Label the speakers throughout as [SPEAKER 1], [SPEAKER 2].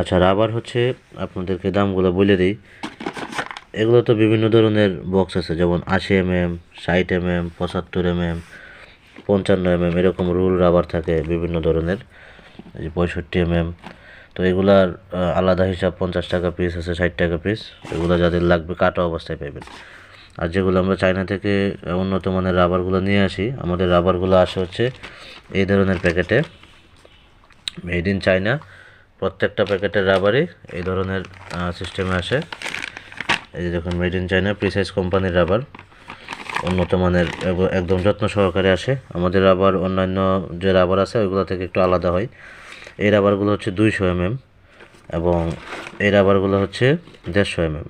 [SPEAKER 1] আচ্ছা রাবার হচ্ছে, আপনাদেরকে দামগুলো বলে দিই। এগুলো তো বিভিন্ন ধরনের বক্স আছে, যেমন আশি এম এম ষাট এম এম পঁচাত্তর এম এম পঞ্চান্ন এম এম এরকম রুল রাবার থাকে বিভিন্ন ধরনের, এই যে পঁয়ষট্টি এম এম তো এগুলার আলাদা হিসাব পঞ্চাশ টাকা পিস আছে, ষাট টাকা পিস এগুলো যাদের লাগবে কাটা অবস্থায় পাবেন আর যেগুলো আমরা চায়না থেকে উন্নত মানের রাবারগুলো নিয়ে আসি, আমাদের রাবারগুলো আসে হচ্ছে এই ধরনের প্যাকেটে মেড ইন চায়না প্রত্যেকটা প্যাকেটের রাবারই এই ধরনের সিস্টেমে আসে। এই যে দেখুন মেড ইন চায়না প্রিসাইজ কোম্পানির রাবার। উন্নত মানের একদম যত্ন সহকারে আসে। আমাদের রাবার, অন্যান্য যে রাবার আছে, ওইগুলো থেকে একটু আলাদা হয়। এই রাবারগুলো হচ্ছে দুইশো এমএম এবং এই রাবারগুলো হচ্ছে দেড়শো এমএম।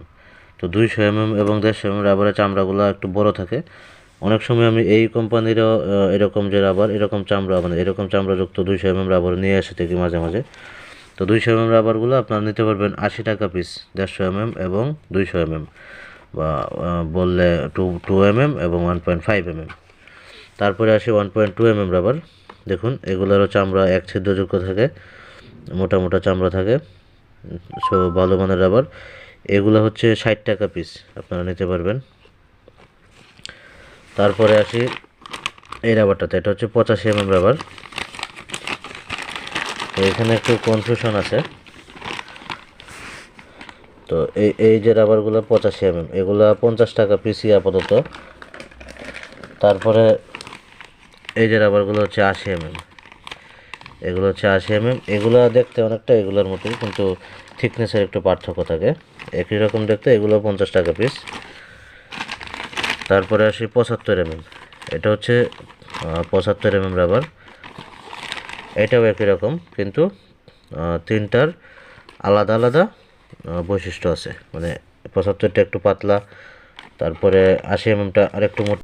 [SPEAKER 1] তো দুইশো এমএম এবং দেড়শো এমএম রাবারের চামড়াগুলো একটু বড় থাকে। অনেক সময় আমি এই কোম্পানিরও এরকম যে রাবার, এরকম চামড়া মানে এরকম চামড়াযুক্ত দুইশো এমএম রাবার নিয়ে এসে থাকি মাঝে মাঝে। তো দুইশো এমএম রাবারগুলো আপনারা নিতে পারবেন আশি টাকা পিস দেড়শো এমএম এবং দুইশো এমএম। বা বললে টু টু এমএম এবং ওয়ান পয়েন্ট ফাইভ এমএম। তারপরে আসি one point two MM rubber. দেখুন, এগুলোরও চামড়া এক ছিদ্রযুক্ত থাকে, মোটা মোটা চামড়া থাকে, সো ভালো মানের রাবার। এগুলো হচ্ছে ষাট টাকা পিস আপনারা নিতে পারবেন। তারপরে আসি এই রাবারটাতে, এটা হচ্ছে পঁচাশি এমএম রাবার। এখানে একটু কনফিউশন আছে। তো এই এই যে রাবারগুলো পঁচাশি এমএম এগুলা পঞ্চাশ টাকা পিসি আপাতত। তারপরে এই যে রাবারগুলো হচ্ছে আশি এমএম এগুলো হচ্ছে আশি এমএম এগুলো দেখতে অনেকটা এগুলোর মতোই, কিন্তু থিকনেসের একটু পার্থক্য থাকে। একই রকম দেখতে এগুলো পঞ্চাশ টাকা পিস তারপরে আসি পঁচাত্তর এমএম এটা হচ্ছে পঁচাত্তর এমএম রাবার এটাও একই রকম, কিন্তু তিনটার আলাদা আলাদা বৈশিষ্ট্য আছে। মানে পঁচাত্তরটা একটু পাতলা, তারপরে আশি এমএমটা আরেকটু মোটা